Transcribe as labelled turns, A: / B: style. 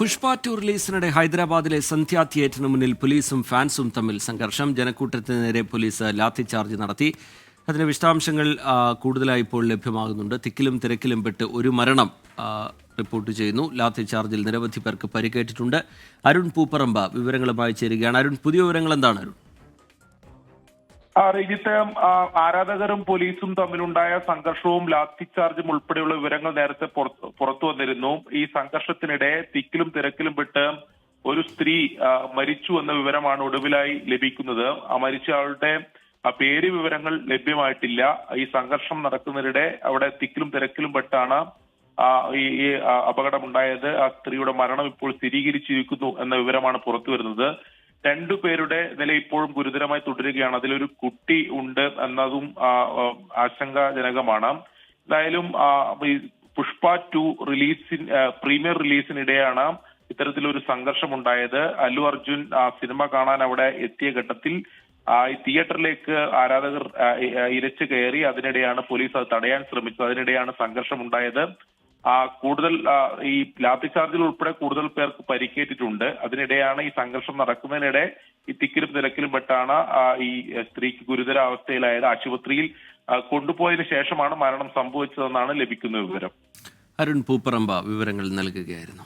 A: Pushpa to റിലീസിനിടെ ഹൈദരാബാദിലെ സന്ധ്യ തിയേറ്ററിന് മുന്നിൽ പോലീസും ഫാൻസും തമ്മിൽ സംഘർഷം. ജനക്കൂട്ടത്തിന് നേരെ പോലീസ് ലാത്തി ചാർജ് നടത്തി. അതിന്റെ വിശദാംശങ്ങൾ കൂടുതലായി ഇപ്പോൾ ലഭ്യമാകുന്നുണ്ട്. തിക്കിലും തിരക്കിലും പെട്ട് ഒരു മരണം റിപ്പോർട്ട് ചെയ്യുന്നു. ലാത്തി ചാർജിൽ നിരവധി പേർക്ക് പരിക്കേറ്റിട്ടുണ്ട്. അരുൺ പൂപ്പറമ്പ വിവരങ്ങളുമായി ചേരുകയാണ്. അരുൺ പുതിയ വിവരങ്ങൾ എന്താണ് അരുൺ?
B: ആ, ആരാധകരും പോലീസും തമ്മിലുണ്ടായ സംഘർഷവും ലാത്തി ചാർജും ഉൾപ്പെടെയുള്ള വിവരങ്ങൾ നേരത്തെ പുറത്തു വന്നിരുന്നു. ഈ സംഘർഷത്തിനിടെ തിക്കിലും തിരക്കിലും പെട്ട് ഒരു സ്ത്രീ മരിച്ചു എന്ന വിവരമാണ് ഒടുവിലായി ലഭിക്കുന്നത്. ആ മരിച്ചയാളുടെ പേര് വിവരങ്ങൾ ലഭ്യമായിട്ടില്ല. ഈ സംഘർഷം നടക്കുന്നതിനിടെ അവിടെ തിക്കിലും തിരക്കിലും പെട്ടാണ് ഈ, അപകടമുണ്ടായത്. ആ സ്ത്രീയുടെ മരണം ഇപ്പോൾ സ്ഥിരീകരിച്ചിരിക്കുന്നു എന്ന വിവരമാണ് പുറത്തു വരുന്നത്. രണ്ടു പേരുടെ നില ഇപ്പോഴും ഗുരുതരമായി തുടരുകയാണ്. അതിലൊരു കുട്ടി ഉണ്ട് എന്നതും ആശങ്കാജനകമാണ്. എന്തായാലും പുഷ്പ ടു റിലീസിൻ പ്രീമിയർ റിലീസിനിടെയാണ് ഇത്തരത്തിലൊരു സംഘർഷം ഉണ്ടായത് അല്ലു അർജുൻ സിനിമ കാണാൻ അവിടെ എത്തിയ ഘട്ടത്തിൽ ഈ തിയേറ്ററിലേക്ക് ആരാധകർ ഇരച്ചു കയറി അതിനിടെയാണ് പോലീസ് അത് തടയാൻ ശ്രമിച്ചത് അതിനിടെയാണ് സംഘർഷം ഉണ്ടായത് ആ കൂടുതൽ ഈ ലാത്തി ചാർജിൽ ഉൾപ്പെടെ കൂടുതൽ പേർക്ക് പരിക്കേറ്റിട്ടുണ്ട്. അതിനിടെയാണ് ഈ സംഘർഷം നടക്കുന്നതിനിടെ ഈ തിക്കിലും തിരക്കിലും പെട്ടാണ് ഈ സ്ത്രീക്ക് ഗുരുതരാവസ്ഥയിലായത്. ആശുപത്രിയിൽ കൊണ്ടുപോയതിനു ശേഷമാണ് മരണം സംഭവിച്ചതെന്നാണ് ലഭിക്കുന്ന വിവരം.
A: അരുൺ പൂപ്പറമ്പ വിവരങ്ങൾ നൽകുകയായിരുന്നു.